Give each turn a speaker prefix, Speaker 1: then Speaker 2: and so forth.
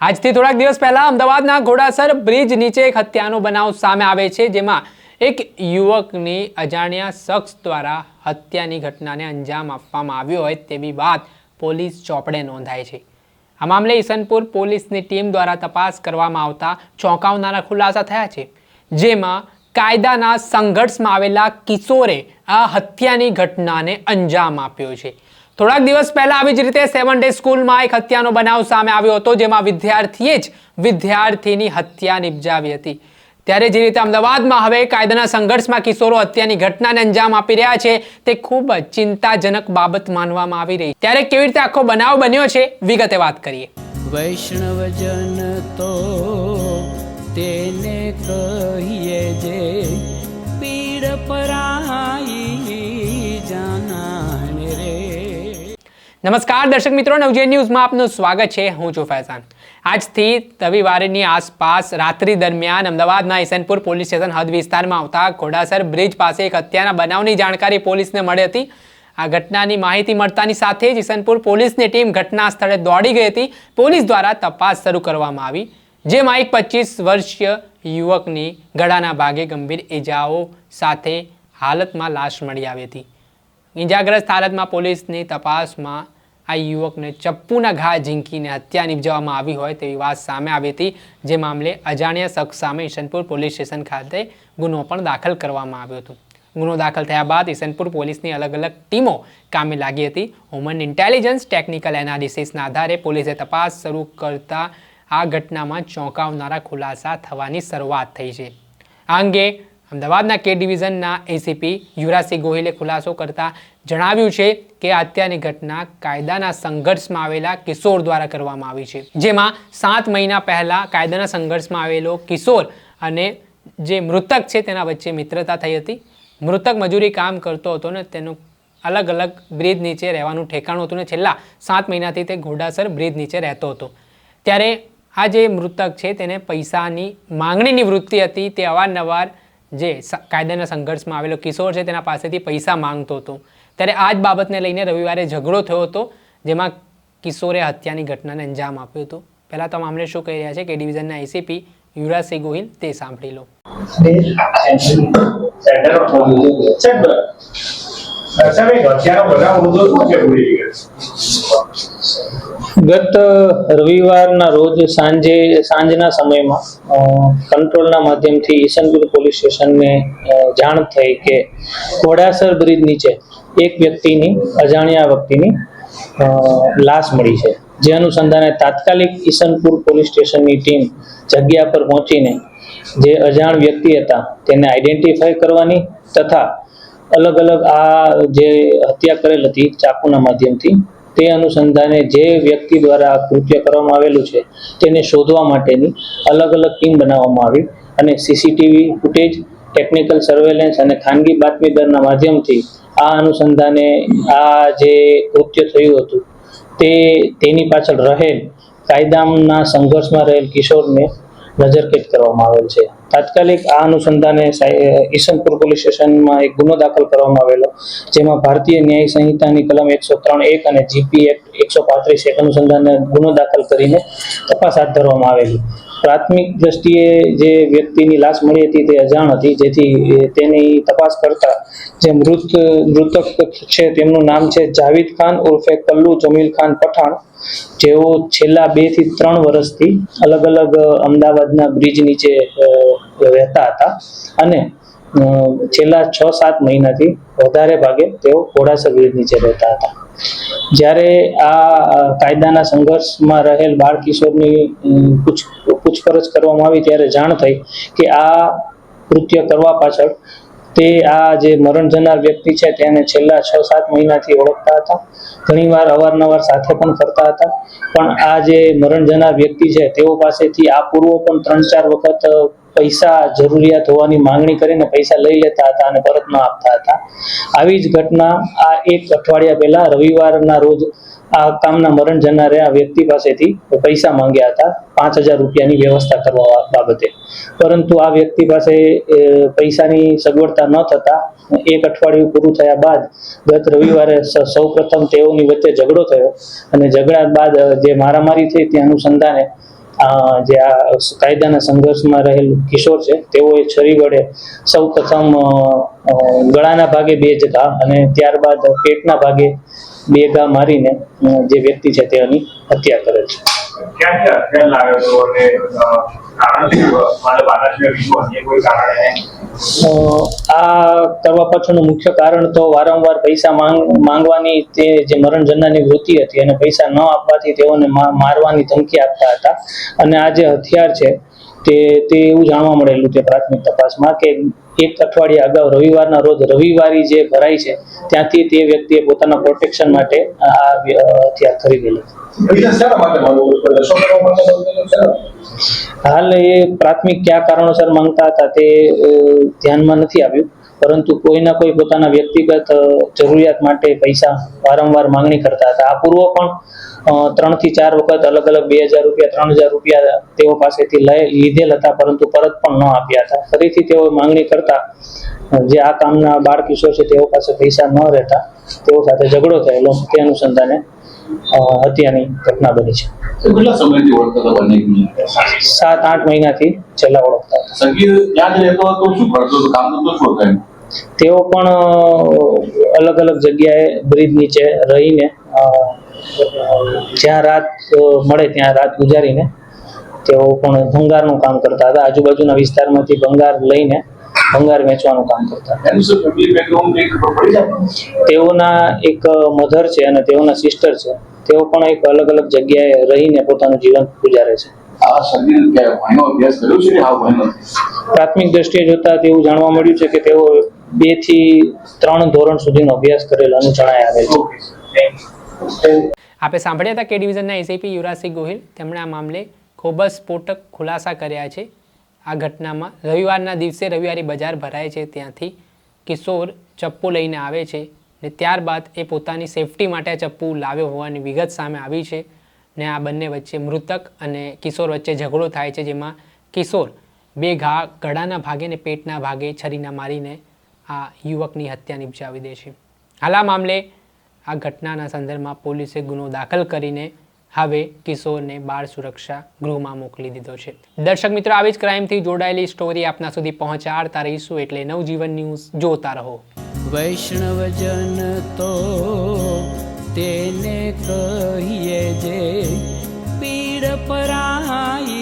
Speaker 1: આજથી થોડાક દિવસ પહેલા અમદાવાદના ઘોડાસર બ્રિજ નીચે એક હત્યાનો બનાવ સામે આવે છે, જેમાં એક યુવકની અજાણ્યા શખ્સ દ્વારા હત્યાની ઘટનાને અંજામ આપવામાં આવ્યો હોય તેવી વાત પોલીસ ચોપડે નોંધાય છે. આ મામલે ઈસનપુર પોલીસની ટીમ દ્વારા તપાસ કરવામાં આવતા ચોંકાવનારા ખુલાસા થયા છે, જેમાં કાયદાના સંઘર્ષમાં આવેલા કિશોરે આ હત્યાની ઘટનાને અંજામ આપ્યો છે. થોડાક દિવસ પહેલા આવી જ રીતે સેવન ડે સ્કૂલમાં એક હત્યાનો બનાવ સામે આવ્યો હતો, જેમાં વિદ્યાર્થીએ જ વિદ્યાર્થીની હત્યા નિપજાવી હતી. ત્યારે જે રીતે અમદાવાદમાં હવે કાયદાના સંઘર્ષમાં કિશોરો હત્યાની ઘટનાને અંજામ આપી રહ્યા છે, તે ખૂબ જ ચિંતાજનક બાબત માનવામાં આવી રહી. ત્યારે કેવી રીતે આખો બનાવ બન્યો છે, વિગતે વાત કરીએ.
Speaker 2: વૈષ્ણવજન તો તેને કહીએ જે પીડ પરાઈ
Speaker 1: નમસ્કાર દર્શક મિત્રો નવજે ન્યૂઝમાં આપનું સ્વાગત છે. હું છું ફૈઝાન. આજથી રવિવારની આસપાસ રાત્રિ દરમિયાન અમદાવાદના ઈસનપુર પોલીસ સ્ટેશન હદ વિસ્તારમાં આવતા ઘોડાસર બ્રિજ પાસે એક હત્યાના બનાવની જાણકારી પોલીસને મળી હતી. આ ઘટનાની માહિતી મળતાની સાથે જ ઈસનપુર પોલીસની ટીમ ઘટના સ્થળે દોડી ગઈ હતી. પોલીસ દ્વારા તપાસ શરૂ કરવામાં આવી, જેમાં એક પચીસ વર્ષીય યુવકની ગળાના ભાગે ગંભીર ઇજાઓ સાથે હાલતમાં લાશ મળી આવી હતી. ઇજાગ્રસ્ત હાલતમાં પોલીસની તપાસમાં આ યુવકને ચપ્પુના ઘા ઝીંકીને હત્યા નિપજાવવામાં આવી હોય તેવી વાત સામે આવી હતી. જે મામલે અજાણ્યા શખ્સ સામે ઈશનપુર પોલીસ સ્ટેશન ખાતે ગુનો પણ દાખલ કરવામાં આવ્યો હતો. ગુનો દાખલ થયા બાદ ઈશનપુર પોલીસની અલગ અલગ ટીમો કામે લાગી હતી. હ્યુમન ઇન્ટેલિજન્સ ટેકનિકલ એનાલિસિસના આધારે પોલીસે તપાસ શરૂ કરતા આ ઘટનામાં ચોંકાવનારા ખુલાસા થવાની શરૂઆત થઈ છે. આ અંગે અમદાવાદના કે ડિવિઝનના એસીપી યુવરાજસિંહ ગોહિલે ખુલાસો કરતા જણાવ્યું છે કે હત્યાની ઘટના કાયદાના સંઘર્ષમાં આવેલા કિશોર દ્વારા કરવામાં આવી છે. જેમાં સાત મહિના પહેલા કાયદાના સંઘર્ષમાં આવેલો કિશોર અને જે મૃતક છે તેના વચ્ચે મિત્રતા થઈ હતી. મૃતક મજૂરી કામ કરતો હતો ને તેનું અલગ અલગ બ્રિજ નીચે રહેવાનું ઠેકાણું હતું ને છેલ્લા સાત મહિનાથી તે ઘોડાસર બ્રિજ નીચે રહેતો હતો. ત્યારે આ જે મૃતક છે તેને પૈસાની માંગણીની વૃત્તિ હતી તે અવારનવાર જે કાયદાના સંઘર્ષમાં આવેલો કિશોર છે તેના પાસેથી પૈસા માંગતો હતો. ત્યારે આ જ બાબતને લઈને રવિવારે ઝઘડો થયો હતો, જેમાં કિશોરે હત્યાની ઘટનાને અંજામ આપ્યો હતો. પહેલાં તો મામલે શું કહી રહ્યા છે કે ડિવિઝનના એસીપી યુવરાજસિંહ ગોહિલ તે સાંભળી લો.
Speaker 3: સાહેબ હત્યાનો બનાવ
Speaker 4: ગત રવિવારના રોજ સાંજે, સાંજના સમયમાં કંટ્રોલના માધ્યમથી ઈસનપુર પોલીસ સ્ટેશનને જાણ થઈ કે ઘોડાસર બ્રિજ નીચે એક વ્યક્તિની, અજાણ્યા વ્યક્તિની લાશ મળી છે. જે અનુસંધાને તાત્કાલિક ઈસનપુર પોલીસ સ્ટેશનની ટીમ જગ્યા પર પહોંચીને જે અજાણ વ્યક્તિ હતા તેને આઈડેન્ટિફાય કરવાની તથા અલગ અલગ આ જે હત્યા કરેલ હતી, ચાકુના માધ્યમથી તે અનુસંધાને જે વ્યક્તિ દ્વારા આ કૃત્ય કરવામાં આવેલું છે, તેને શોધવા માટેની અલગ અલગ ટીમ બનાવવામાં આવી અને સીસીટીવી ફૂટેજ ટેકનિકલ સર્વેલન્સ અને ખાનગી બાતમીદારના માધ્યમથી આ અનુસંધાને આ જે કૃત્ય થયું હતું, તે તેની પાછળ રહેલ કાયદાના સંઘર્ષમાં રહેલ કિશોરને નજરકેદ કરવામાં આવેલ છે. તાત્કાલિક આ અનુસંધાને ઈસનપુર પોલીસ સ્ટેશનમાં એક ગુનો દાખલ કરવામાં આવેલો. જેમાં ભારતીય ન્યાય સંહિતાની કલમ એકસો ત્રણ એક અને જીપી એક્ટ એકસો પાંત્રીસ એક અનુસંધાને ગુનો દાખલ કરીને તપાસ હાથ ધરવામાં આવેલી. પ્રાથમિક દ્રષ્ટિએ જે વ્યક્તિની લાશ મળી હતી તે અજાણ હતી. જેથી તેની તપાસ કરતા જે મૃત, મૃતક છે તેમનું નામ છે જાવિદ ખાન ઉર્ફે કલ્લુ જમીલ ખાન પઠાણ. જેઓ છેલ્લા બેથી ત્રણ વર્ષથી અલગ અલગ અમદાવાદના બ્રિજ નીચે રહેતા હતા. અને છેલ્લા છ સાત મહિનાથી વધારે ભાગે તેઓ ઘોડાસર બ્રિજ નીચે રહેતા હતા. જ્યારે આ કાયદાના સંઘર્ષમાં રહેલ બાળ કિશોરની પૂછપરછ કરવામાં આવી ત્યારે જાણ થઈ કે આ કૃત્ય કરવા પાછળ તે આ જે મરણ જનાર વ્યક્તિ છે તેને છેલ્લા છ, સાત મહિનાથી ઓળખતા હતા. ઘણીવાર અવારનવાર સાથે પણ ફરતા હતા. પણ આ જે મરણ જનાર વ્યક્તિ છે તેઓ પાસેથી આ પૂર્વ પણ ત્રણ, ચાર વખત પૈસા જરૂરિયાત હોવાની માંગણી કરીને પૈસા લઈ લેતા હતા અને પરત ન આપતા હતા. આવી જ ઘટના એક અઠવાડિયા પહેલા રવિવારના રોજ આ કામના મરણ જનારે આ વ્યક્તિ પાસેથી પૈસા માંગ્યા હતા. પાંચ હજાર રૂપિયાની વ્યવસ્થા કરવા બાબતે. પરંતુ આ વ્યક્તિ પાસે પૈસાની સગવડતા ન થતા એક અઠવાડિયું પૂરું થયા બાદ ગત રવિવારે સૌ પ્રથમ તેઓની વચ્ચે ઝઘડો થયો અને ઝઘડા બાદ જે મારામારી થઈ તે અનુસંધાને જે આ કાયદાના સંઘર્ષમાં રહેલ કિશોર છે, તેઓએ છરી વડે સૌ પ્રથમ ગળાના ભાગે બે જ ઘા અને ત્યારબાદ પેટના ભાગે બે ઘા મારીને જે વ્યક્તિ છે તેની હત્યા કરે છે.
Speaker 3: ક્યાં ક્યાં લાવ્યો હતો
Speaker 4: આ કરવા પાછળનું મુખ્ય કારણ તો વારંવાર પૈસા માંગ, માંગવાની તે જે મરણ જનારની વૃત્તિ હતી અને પૈસા ન આપવાથી તેઓને મારવાની ધમકી આપતા હતા. અને આ જે હથિયાર છે તે તે એવું જાણવા મળેલું છે પ્રાથમિક તપાસમાં કે એક અઠવાડિયા અગાઉ રવિવારના રોજ રવિવારી જે ભરાઈ છે, ત્યાંથી તે વ્યક્તિએ પોતાના પ્રોટેક્શન માટે આ હથિયાર ખરીદેલું. હાલ એ પ્રાથમિક કયા કારણોસર માંગતા હતા તે ધ્યાનમાં નથી આવ્યું. પરંતુ કોઈના કોઈ પોતાના વ્યક્તિગત જરૂરિયાત માટે પૈસા વારંવાર માંગણી કરતા હતા. આ પૂર્વ પણ ત્રણથી ચાર વખત અલગ અલગ બે હજાર રૂપિયા, ત્રણ હજાર રૂપિયા તેઓ પાસેથી લઈ લીધેલ હતા, પરંતુ પરત પણ ન આપ્યા હતા. ફરીથી તેઓ માંગણી કરતા, જે આ કામના બાળ કિશોર છે તેઓ પાસે પૈસા ન રહેતા, તેઓ સાથે ઝઘડો થયેલો, તે અનુસંધાને હત્યાની ઘટના બની છે.
Speaker 5: કેટલા સમયથી ઓળખતા હતા બંને
Speaker 4: સાત આઠ મહિનાથી છેલ્લા ઓળખતા
Speaker 5: સંગીત ત્યાં જ રહેતો હતો શું કરતો હતો? કામ તો શું હતું
Speaker 4: તેઓ પણ અલગ અલગ જગ્યાએ બ્રિજ નીચે રહીને જ્યાં રાત મળે ત્યાં રાત ગુજારીને તેઓ પણ ભંગારનું કામ કરતા હતા. આજુબાજુના વિસ્તારમાંથી ભંગાર લઈને ભંગાર વેચવાનું કામ કરતા? તેઓના એક મધર છે અને તેઓના સિસ્ટર છે. તેઓ પણ એક અલગ અલગ જગ્યાએ રહીને પોતાનું જીવન ગુજારે છે.
Speaker 5: આ સગીર કે ભણનો અભ્યાસ કર્યો છે કે હા ભણ્યો નથી?
Speaker 4: પ્રાથમિક દ્રષ્ટિએ જોતા તેવું જાણવા મળ્યું છે કે તેઓ બેથી ત્રણ ધોરણ સુધીનો અભ્યાસ કરેલાનું જણાય આવે છે.
Speaker 3: આપણે
Speaker 1: આપે સાંભળ્યા હતા કે ડિવિઝનના એસઆઈપી યુવરાજસિંહ ગોહિલ તેમણે આ મામલે ખૂબ જ સ્ફોટક ખુલાસા કર્યા છે. આ ઘટનામાં રવિવારના દિવસે રવિવારી બજાર ભરાય છે ત્યાંથી કિશોર ચપ્પુ લઈને આવે છે ને ત્યારબાદ એ પોતાની સેફટી માટે ચપ્પુ લાવ્યો હોવાની વિગત સામે આવી છે ને આ બંને વચ્ચે મૃતક અને કિશોર વચ્ચે ઝઘડો થાય છે જેમાં કિશોર બે ઘા ગળાના ભાગે ને પેટના ભાગે છરીના મારીને આ યુવકની હત્યા નિપજાવી દે છે. હાલ આ મામલે આ ઘટનાના સંદર્ભમાં પોલીસે ગુનો દાખલ કરીને હવે કિશોરને બાળ સુરક્ષા ગૃહમાં મોકલી દીધો છે. દર્શક મિત્રો, આવી જ ક્રાઇમથી જોડાયેલી સ્ટોરી આપના સુધી પહોંચાડતા રહીશું એટલે નવજીવન ન્યૂઝ જોતા રહો.
Speaker 2: વૈષ્ણવજન તો તેને કહીએ જે પીડ પરાઈ